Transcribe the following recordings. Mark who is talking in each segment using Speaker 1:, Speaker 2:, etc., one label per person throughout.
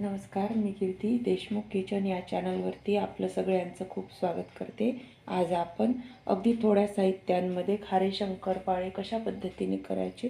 Speaker 1: नमस्कार मी कीर्ती देशमुख किचन या चॅनलवरती आपलं सगळ्यांचं खूप स्वागत करते. आज आपण अगदी थोड्या साहित्यांमध्ये खारे शंकरपाळे कशा पद्धतीने करायचे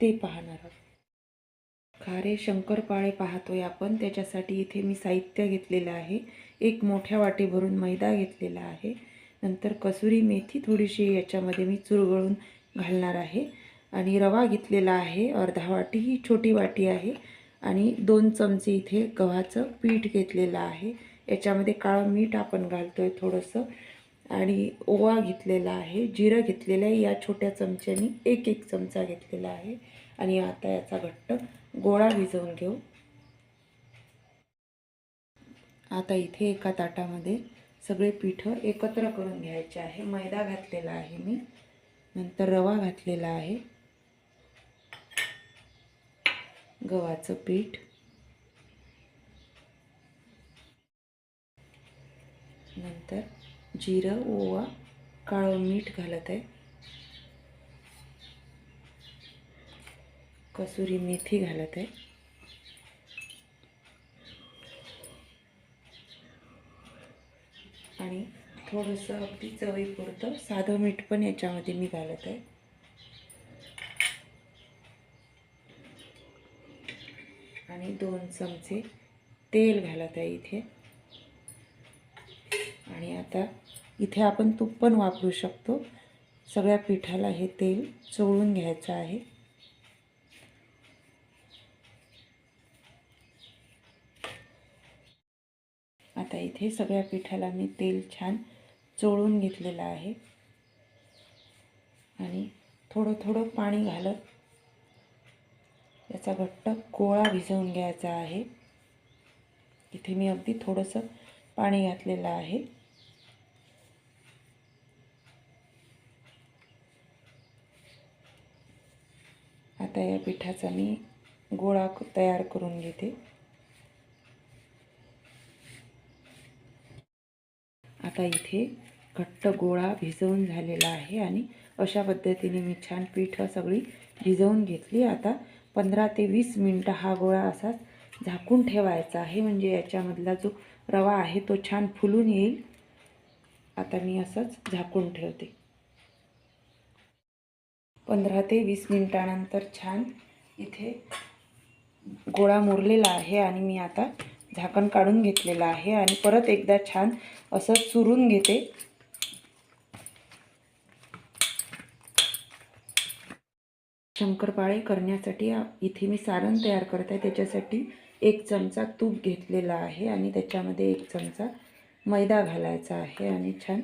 Speaker 1: ते पाहणार आहोत. खारे शंकरपाळे पाहतोय आपण. त्याच्यासाठी इथे मी साहित्य घेतलेलं आहे. एक मोठ्या वाटी भरून मैदा घेतलेला आहे. नंतर कसुरी मेथी थोडीशी याच्यामध्ये मी चुरगळून घालणार आहे. आणि रवा घेतलेला आहे. अर्धा वाटी. ही छोटी वाटी आहे. आणि दोन चमचे इथे गव्हाचं पीठ घेतलेलं आहे. याच्यामध्ये काळं मीठ आपण घालतो आहे थोडंसं. आणि ओवा घेतलेला आहे. जिरं घेतलेलं आहे. या छोट्या चमच्यानी एक एक चमचा घेतलेला आहे. आणि आता याचा घट्ट गोळा भिजवून घेऊ. आता इथे एका ताटामध्ये सगळे पिठं एकत्र करून घ्यायचे आहे. मैदा घातलेला आहे मी. नंतर रवा घातलेला आहे. गव्हाचं पीठ. नंतर जिरं ओवा काळं मीठ घालत आहे. कसुरी मेथी घालत आहे. आणि थोडंसं अगदी चवीपुरतं साधं मीठ पण याच्यामध्ये मी घालत आहे. आणि दोन चमचे तेल घालत आहे इथे. आणि आता इथे आपण तूप पण वापरू शकतो. सगळ्या पिठाला हे तेल चोळून घ्यायचं आहे. आता इथे सगळ्या पिठाला मी तेल छान चोळून घेतलेलं आहे. आणि थोडं थोडं पाणी घालत याचा घट्ट गोळा भिजवून घ्यायचा आहे. इथे मी अगदी थोडंसं पाणी घातलेलं आहे. आता या पिठाचा मी गोळा तयार करून घेते. आता इथे घट्ट गोळा भिजवून झालेला आहे आणि अशा पद्धतीने मी छान पीठ सगळी भिजवून घेतली. आता पंधरा ते वीस मिनटं हा गोळा असाच झाकून ठेवायचा आहे. म्हणजे याच्यामधला जो रवा आहे तो छान फुलून येईल. आता मी असंच झाकून ठेवते. पंधरा ते वीस मिनटानंतर छान इथे गोळा मुरलेला आहे आणि मी आता झाकण काढून घेतलेलं आहे. आणि परत एकदा छान असं चुरून घेते. शंकरपाळे करण्यासाठी इथे मी सारण तयार करत आहे. त्याच्यासाठी एक चमचा तूप घेतलेला आहे आणि त्याच्यामध्ये एक चमचा मैदा घालायचा आहे आणि छान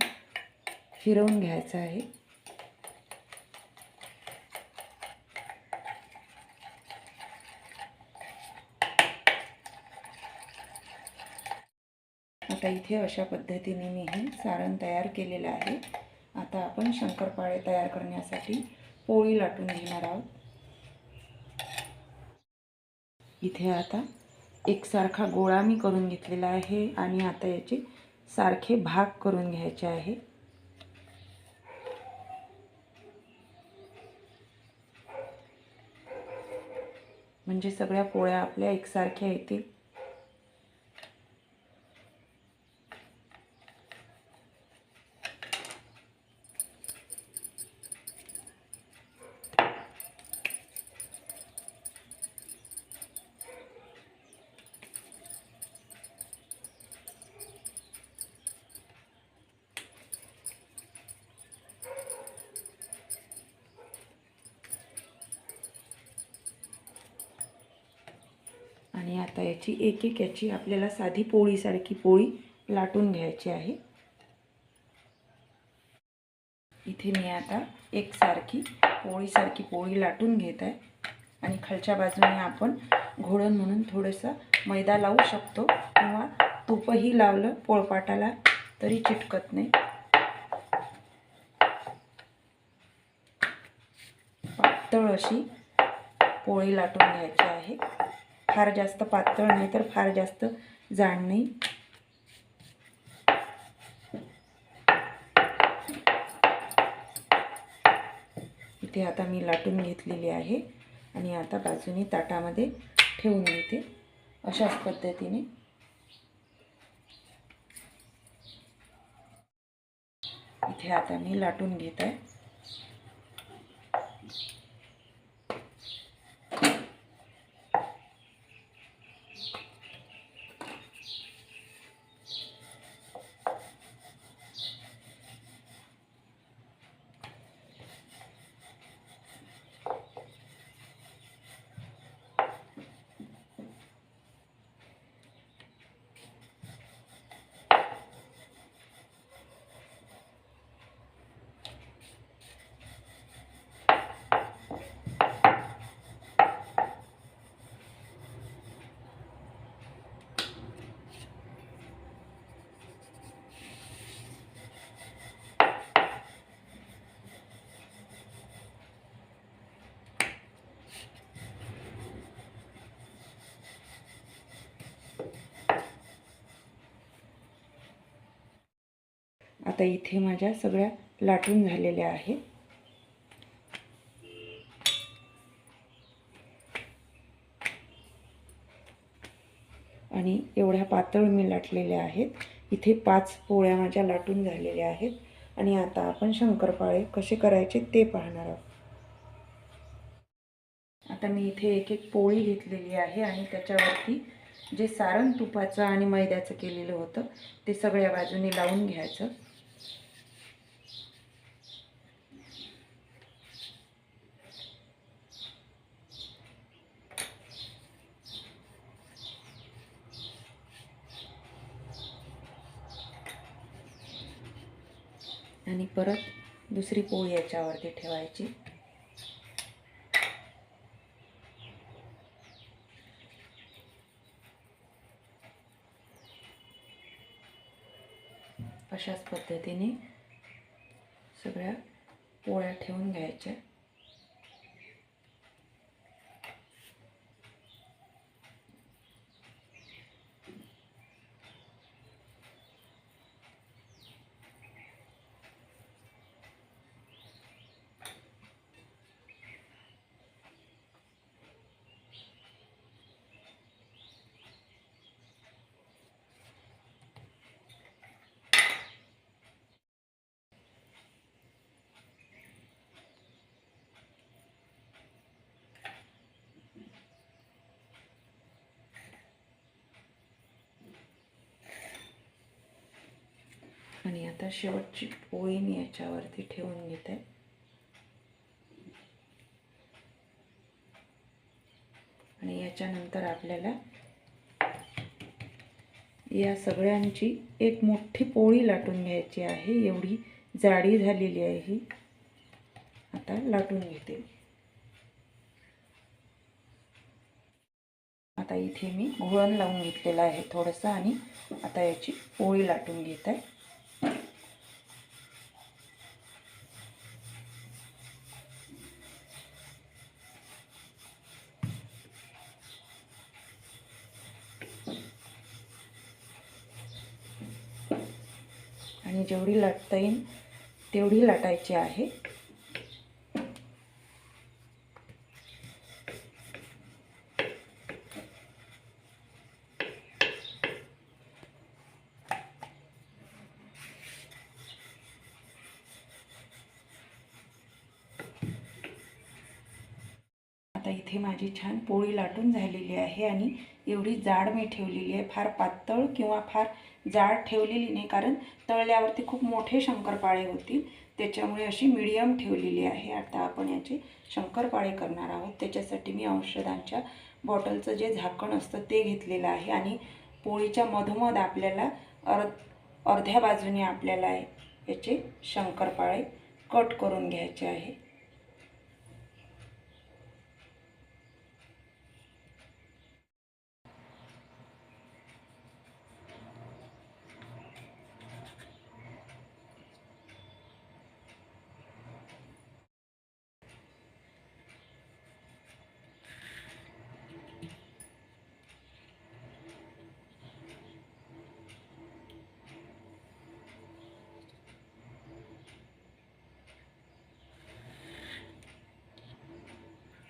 Speaker 1: फिरवून घ्यायचा आहे. आता इथे अशा पद्धतीने मी हे सारण तयार केलेलं आहे. आता आपण शंकरपाळे तयार करण्यासाठी पोळी लाटून घेणार आहोत. इथे आता एकसारखा गोळा मी करून घेतलेला आहे आणि आता याचे सारखे भाग करून घ्यायचे आहे. म्हणजे सगळ्या पोळ्या आपल्या एकसारख्या येतील. आता याची एक एक याची आपल्याला साधी पोळीसारखी पोळी लाटून घ्यायची आहे. इथे मी आता एकसारखी पोळीसारखी पोळी लाटून घेत आहे. आणि खालच्या बाजूने आपण घोडण म्हणून थोडंसं मैदा लावू शकतो किंवा तूपही लावलं पोळपाटाला तरी चिटकत नाही. पातळ अशी पोळी लाटून घ्यायची आहे. फार जास्त पातळ नाही तर फार जास्त जाड नाही. इथे आता मी लाटून घेतलेली आहे आणि आता बाजूनी ताटामध्ये ठेवून घेते अशाच पद्धतीने. इथे आता मी लाटून घेत आहे. आता इथे माझ्या सगळ्या लाटून झालेल्या आहेत. आणि एवढ्या पातळ मी लाटलेल्या आहेत. इथे पाच पोळ्या माझ्या लाटून झालेल्या आहेत. आणि आता आपण शंकरपाळे कसे करायचे ते पाहणार आहोत. आता मी इथे एक एक पोळी घेतलेली आहे आणि त्याच्यावरती जे सारण तुपाचं आणि मैद्याचं केलेलं होतं ते सगळ्या बाजूनी लावून घ्यायचं. आणि परत दुसरी पोळी याच्यावरती ठेवायची. अशाच पद्धतीने सगळ्या पोळ्या ठेवून घ्यायच्या. आणि आता शेवटची पोळी मी याच्यावरती ठेवून घेते. आणि याच्यानंतर आपल्याला या सगळ्यांची एक मोठी पोळी लाटून घ्यायची आहे. एवढी जाडी झालेली आहे ही. आता लाटून घेते आता इथे मी घोळण लावून घेतलेलं आहे थोडंसं आणि आता याची पोळी लाटून घेत. आहे आणि जेवढी लाटता येईल तेवढी लाटायची आहे. आता इथे माझी छान पोळी लाटून झालेली आहे आणि एवढी जाड मी ठेवलेली आहे. फार पातळ किंवा फार जाड ठेवलेली नाही कारण तळल्यावरती खूप मोठे शंकरपाळे होतील. त्याच्यामुळे अशी मिडियम ठेवलेली आहे. आता आपण याचे शंकरपाळे करणार आहोत. त्याच्यासाठी मी औषधांच्या बॉटलचं जे झाकण असतं ते घेतलेलं आहे आणि पोळीच्या मधोमध आपल्याला अर्ध अर्ध्या बाजूने आपल्याला याचे शंकरपाळे कट करून घ्यायचे आहे.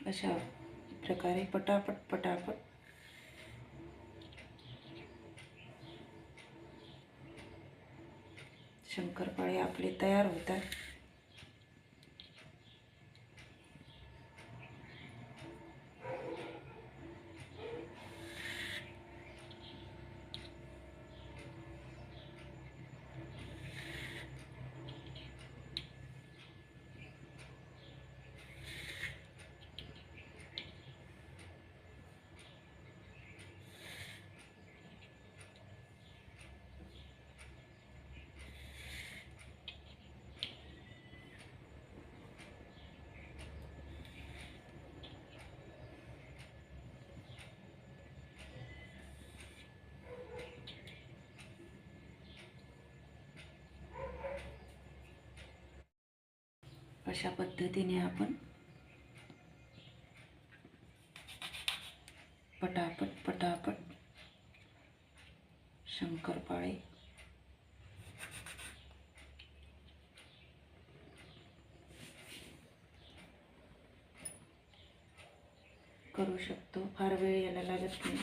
Speaker 1: अशा प्रकारे पटापट पटापट. शंकरपाळे आपले तयार होतात. अशा पद्धतीने आपण पटापट पटापट शंकरपाळे करू शकतो. फार वेळ यायला लागत नाही.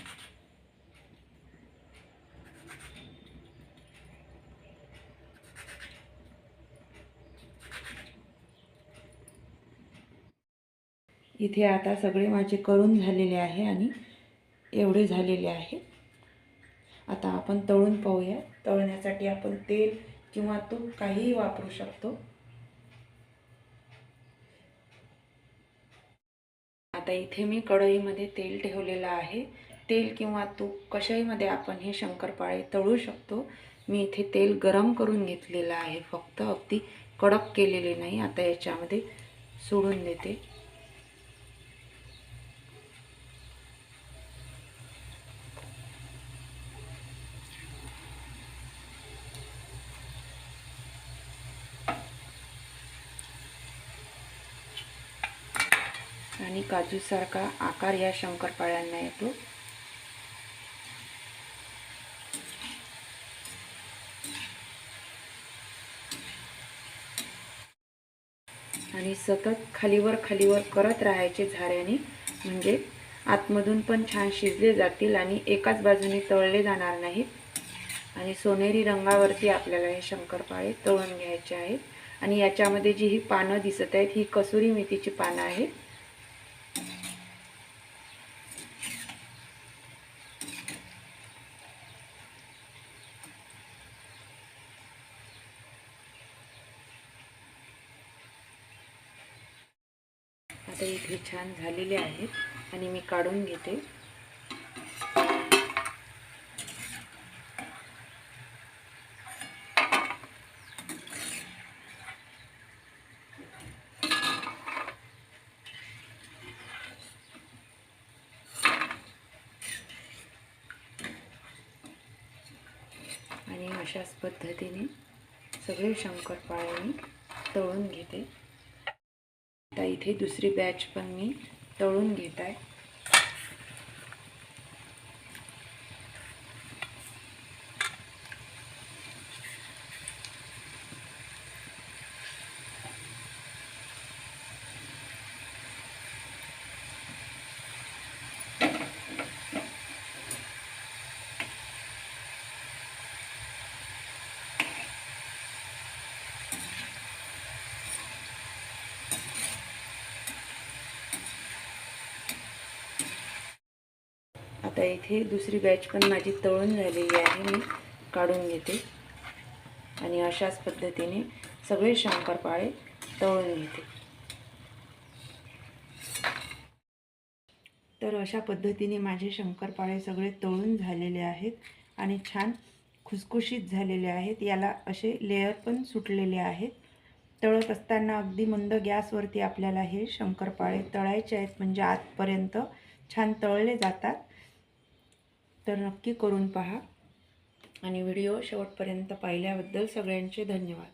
Speaker 1: इथे आता सगळे माझे करून झालेले आहे आणि एवढे झालेले आहे. आता आपण तळून पाहूया. तळण्यासाठी आपण तेल किंवा तूप काहीही वापरू शकतो. आता इथे मी कढईमध्ये तेल ठेवलेलं आहे. तेल किंवा तूप कशाहीमध्ये आपण हे शंकरपाळे तळू शकतो मी इथे तेल गरम करून घेतलेलं आहे. फक्त अगदी कडक केलेले नाही आता याच्यामध्ये सोडून देते. आणि काजूसारखा आकार या शंकरपाळ्यांना येतो. आणि सतत खालीवर खालीवर करत राहायचे झाऱ्याने म्हणजे आतमधून पण छान शिजले जातील आणि एकाच बाजूने तळले जाणार नाहीत. आणि सोनेरी रंगावरती आपल्याला हे शंकरपाळे तळून घ्यायचे आहेत. आणि याच्यामध्ये जी ही पानं दिसत आहेत ही कसुरी मेथीची पानं आहेत. आता इथे छान झालेले आहेत आणि मी काढून घेते. आणि अशाच पद्धतीने सगळे शंकरपाळे मी तळून घेते. आता इथे दुसरी बॅच पण मी तळून घेत आहे. आता इथे दुसरी बॅच पण माझी तळून झालेली आहे मी काढून घेते. आणि अशाच पद्धतीने सगळे शंकरपाळे तळून घेते. तर अशा पद्धतीने माझे शंकरपाळे सगळे तळून झालेले आहेत आणि छान खुसखुशीत झालेले आहेत. याला असे लेअर पण सुटलेले आहेत. तळत असताना अगदी मंद गॅसवरती आपल्याला हे शंकरपाळे तळायचे आहेत. म्हणजे आतपर्यंत छान तळले जातात. तर नक्की करून पहा. आणि व्हिडिओ शेवटपर्यंत पाहिल्याबद्दल सगळ्यांचे धन्यवाद.